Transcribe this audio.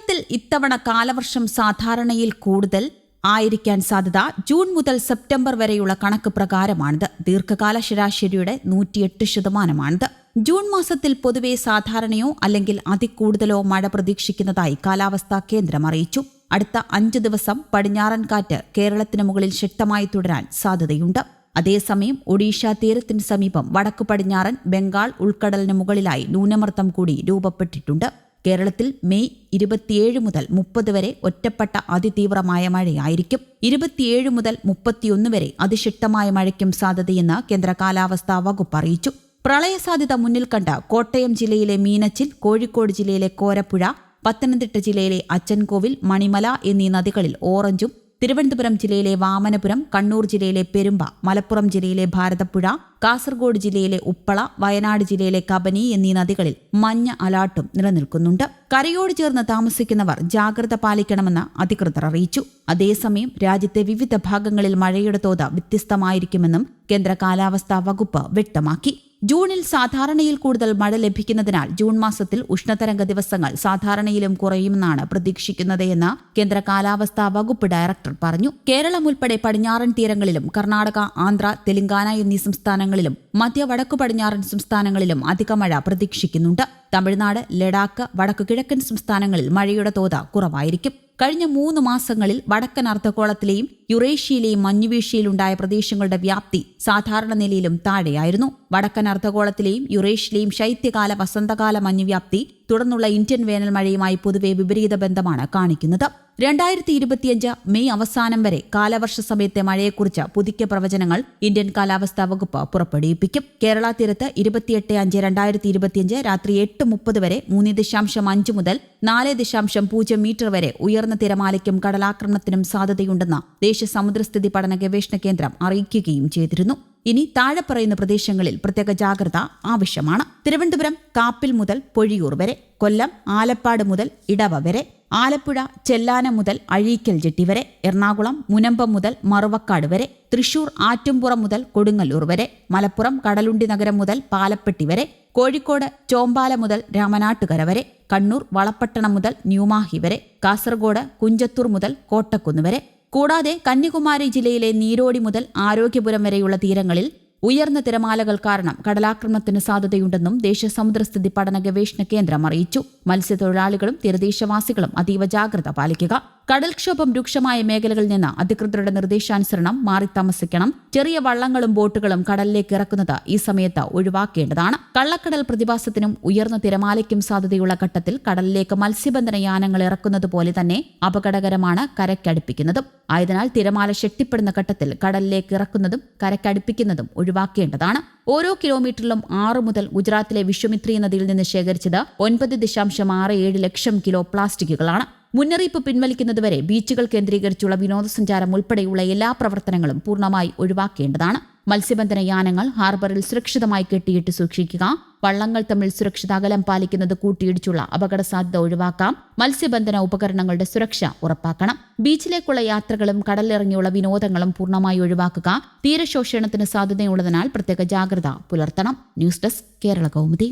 കേരളത്തിൽ ഇത്തവണ കാലവർഷം സാധാരണയിൽ കൂടുതൽ ആയിരിക്കാൻ സാധ്യത ജൂൺ മുതൽ സെപ്റ്റംബർ വരെയുള്ള കണക്ക് പ്രകാരമാണിത്. ദീർഘകാല ശരാശരിയുടെ നൂറ്റിയെട്ട് ശതമാനമാണിത്. ജൂൺ മാസത്തിൽ പൊതുവെ സാധാരണയോ അല്ലെങ്കിൽ അതികൂടുതലോ മഴ പ്രതീക്ഷിക്കുന്നതായി കാലാവസ്ഥാ കേന്ദ്രം അറിയിച്ചു. അടുത്ത അഞ്ച് ദിവസം പടിഞ്ഞാറൻ കാറ്റ് കേരളത്തിന് മുകളിൽ ശക്തമായി തുടരാൻ സാധ്യതയുണ്ട്. അതേസമയം ഒഡീഷ തീരത്തിന് സമീപം വടക്കു പടിഞ്ഞാറൻ ബംഗാൾ ഉൾക്കടലിന് മുകളിലായി ന്യൂനമർദ്ദം കൂടി രൂപപ്പെട്ടിട്ടുണ്ട്. കേരളത്തിൽ മെയ് ഇരുപത്തിയേഴ് മുതൽ മുപ്പത് വരെ ഒറ്റപ്പെട്ട അതിതീവ്രമായ മഴയായിരിക്കും. ഇരുപത്തിയേഴ് മുതൽ മുപ്പത്തിയൊന്ന് വരെ അതിശക്തമായ മഴയ്ക്കും സാധ്യതയെന്ന് കേന്ദ്ര കാലാവസ്ഥാ വകുപ്പ് അറിയിച്ചു. പ്രളയ സാധ്യത മുന്നിൽ കണ്ട കോട്ടയം ജില്ലയിലെ മീനച്ചിൽ കോഴിക്കോട് ജില്ലയിലെ കോരപ്പുഴ പത്തനംതിട്ട ജില്ലയിലെ അച്ചൻകോവിൽ മണിമല എന്നീ നദികളിൽ ഓറഞ്ചും തിരുവനന്തപുരം ജില്ലയിലെ വാമനപുരം കണ്ണൂർ ജില്ലയിലെ പെരുമ്പ മലപ്പുറം ജില്ലയിലെ ഭാരതപ്പുഴ കാസർഗോഡ് ജില്ലയിലെ ഉപ്പള വയനാട് ജില്ലയിലെ കബനി എന്നീ നദികളിൽ മഞ്ഞ അലാട്ടും നിലനിൽക്കുന്നുണ്ട്. കരയോട് ചേർന്ന് താമസിക്കുന്നവർ ജാഗ്രത പാലിക്കണമെന്ന് അധികൃതർ അറിയിച്ചു. അതേസമയം രാജ്യത്തെ വിവിധ ഭാഗങ്ങളിൽ മഴയുടെ തോത് വ്യത്യസ്തമായിരിക്കുമെന്നും കേന്ദ്ര കാലാവസ്ഥാ വകുപ്പ് വ്യക്തമാക്കി. ജൂണിൽ സാധാരണയിൽ കൂടുതൽ മഴ ലഭിക്കുന്നതിനാൽ ജൂൺ മാസത്തിൽ ഉഷ്ണതരംഗ ദിവസങ്ങൾ സാധാരണയിലും കുറയുമെന്നാണ് പ്രതീക്ഷിക്കുന്നത് എന്ന് കേന്ദ്ര കാലാവസ്ഥാ വകുപ്പ് ഡയറക്ടർ പറഞ്ഞു. കേരളം ഉൾപ്പെടെ പടിഞ്ഞാറൻ തീരങ്ങളിലും കർണാടക ആന്ധ്ര തെലങ്കാന എന്നീ സംസ്ഥാനങ്ങളിലും മധ്യ വടക്കു പടിഞ്ഞാറൻ സംസ്ഥാനങ്ങളിലും അധിക മഴ പ്രതീക്ഷിക്കുന്നുണ്ട്. തമിഴ്നാട് ലഡാക്ക് വടക്കു കിഴക്കൻ സംസ്ഥാനങ്ങളിൽ മഴയുടെ തോത് കുറവായിരിക്കും. കഴിഞ്ഞ മൂന്ന് മാസങ്ങളിൽ വടക്കൻ അർദ്ധഗോളത്തിലെയും യുറേഷ്യയിലെയും മഞ്ഞുവീഴ്ചയിലുണ്ടായ പ്രദേശങ്ങളുടെ വ്യാപ്തി സാധാരണ നിലയിലും താഴെയായിരുന്നു. വടക്കൻ അർദ്ധഗോളത്തിലെയും യുറേഷ്യയിലെയും ശൈത്യകാല വസന്തകാല മഞ്ഞുവ്യാപ്തി തുടർന്നുള്ള ഇന്ത്യൻ വേനൽ മഴയുമായി പൊതുവെ വിപരീത ബന്ധമാണ് കാണിക്കുന്നത്. രണ്ടായിരത്തി ഇരുപത്തിയഞ്ച് മെയ് അവസാനം വരെ കാലവർഷ സമയത്തെ മഴയെക്കുറിച്ച് പുതുക്കിയ പ്രവചനങ്ങൾ ഇന്ത്യൻ കാലാവസ്ഥാ വകുപ്പ് പുറപ്പെടുവിപ്പിക്കും. കേരള തീരത്ത് ഇരുപത്തിയെട്ട് അഞ്ച് രണ്ടായിരത്തി ഇരുപത്തിയഞ്ച് രാത്രി എട്ട് മുപ്പത് വരെ മൂന്ന് ദശാംശം അഞ്ച് മുതൽ നാല് ദശാംശം പൂജ്യം മീറ്റർ വരെ ഉയർന്ന തിരമാലയ്ക്കും കടലാക്രമണത്തിനും സാധ്യതയുണ്ടെന്ന് ദേശീയ സമുദ്രസ്ഥിതി പഠന ഗവേഷണ കേന്ദ്രം അറിയിക്കുകയും ചെയ്തിരുന്നു. ഇനി താഴെ പറയുന്ന പ്രദേശങ്ങളിൽ പ്രത്യേക ജാഗ്രത ആവശ്യമാണ്. തിരുവനന്തപുരം കാപ്പിൽ മുതൽ പൊഴിയൂർ വരെ കൊല്ലം ആലപ്പാട് മുതൽ ഇടവ വരെ ആലപ്പുഴ ചെല്ലാന മുതൽ അഴീക്കൽ ജെട്ടി വരെ എറണാകുളം മുനമ്പം മുതൽ മറുവക്കാട് വരെ തൃശൂർ ആറ്റുംപുറം മുതൽ കൊടുങ്ങല്ലൂർ വരെ മലപ്പുറം കടലുണ്ടി നഗരം മുതൽ പാലപ്പെട്ടി വരെ കോഴിക്കോട് ചോമ്പാല മുതൽ രാമനാട്ടുകര വരെ കണ്ണൂർ വളപ്പട്ടണം മുതൽ ന്യൂമാഹി വരെ കാസർഗോഡ് കുഞ്ചത്തൂർ മുതൽ കോട്ടക്കുന്ന് വരെ കൂടാതെ കന്യാകുമാരി ജില്ലയിലെ നീരോടി മുതൽ ആരോഗ്യപുരം വരെയുള്ള തീരങ്ങളിൽ ഉയർന്ന തിരമാലകൾ കാരണം കടലാക്രമണത്തിന് സാധ്യതയുണ്ടെന്നും ദേശീയ സമുദ്രസ്ഥിതി പഠന ഗവേഷണ കേന്ദ്രം അറിയിച്ചു. മത്സ്യത്തൊഴിലാളികളും തീരദേശവാസികളും അതീവ ജാഗ്രത പാലിക്കുക. കടൽക്ഷോഭം രൂക്ഷമായ മേഖലകളിൽ നിന്ന് അധികൃതരുടെ നിർദ്ദേശാനുസരണം മാറി താമസിക്കണം. ചെറിയ വള്ളങ്ങളും ബോട്ടുകളും കടലിലേക്ക് ഇറക്കുന്നത് ഈ സമയത്ത് ഒഴിവാക്കേണ്ടതാണ്. കള്ളക്കടൽ പ്രതിഭാസത്തിനും ഉയർന്ന തിരമാലയ്ക്കും സാധ്യതയുള്ള ഘട്ടത്തിൽ കടലിലേക്ക് മത്സ്യബന്ധന യാനങ്ങൾ ഇറക്കുന്നത് പോലെ തന്നെ അപകടകരമാണ് കരയ്ക്കടുപ്പിക്കുന്നതും ആയതിനാൽ തിരമാല ശക്തിപ്പെടുന്ന ഘട്ടത്തിൽ കടലിലേക്ക് ഇറക്കുന്നതും കരക്കടുപ്പിക്കുന്നതും ഒഴിവാക്കേണ്ടതാണ്. ഓരോ കിലോമീറ്ററിലും ആറ് മുതൽ ഗുജറാത്തിലെ വിശ്വമിത്രി നദിയിൽ നിന്ന് ശേഖരിച്ചത് ഒൻപത് ദശാംശം ആറ് ഏഴ് ലക്ഷം കിലോ പ്ലാസ്റ്റിക്കുകളാണ്. മുന്നറിയിപ്പ് പിൻവലിക്കുന്നതുവരെ ബീച്ചുകൾ കേന്ദ്രീകരിച്ചുള്ള വിനോദസഞ്ചാരം ഉൾപ്പെടെയുള്ള എല്ലാ പ്രവർത്തനങ്ങളും പൂർണമായി ഒഴിവാക്കേണ്ടതാണ്. മത്സ്യബന്ധന യാനങ്ങൾ ഹാർബറിൽ സുരക്ഷിതമായി കെട്ടിയിട്ട് സൂക്ഷിക്കുക. വള്ളങ്ങൾ തമ്മിൽ സുരക്ഷിത അകലം പാലിക്കുന്നത് കൂട്ടിയിടിച്ചുള്ള അപകട സാധ്യത ഒഴിവാക്കാം. മത്സ്യബന്ധന ഉപകരണങ്ങളുടെ സുരക്ഷ ഉറപ്പാക്കണം. ബീച്ചിലേക്കുള്ള യാത്രകളും കടലിറങ്ങിയുള്ള വിനോദങ്ങളും പൂർണമായി ഒഴിവാക്കുക. തീരശോഷണത്തിന് സാധ്യതയുള്ളതിനാൽ പ്രത്യേക ജാഗ്രത പുലർത്തണം. News desk Kerala Kaumudi.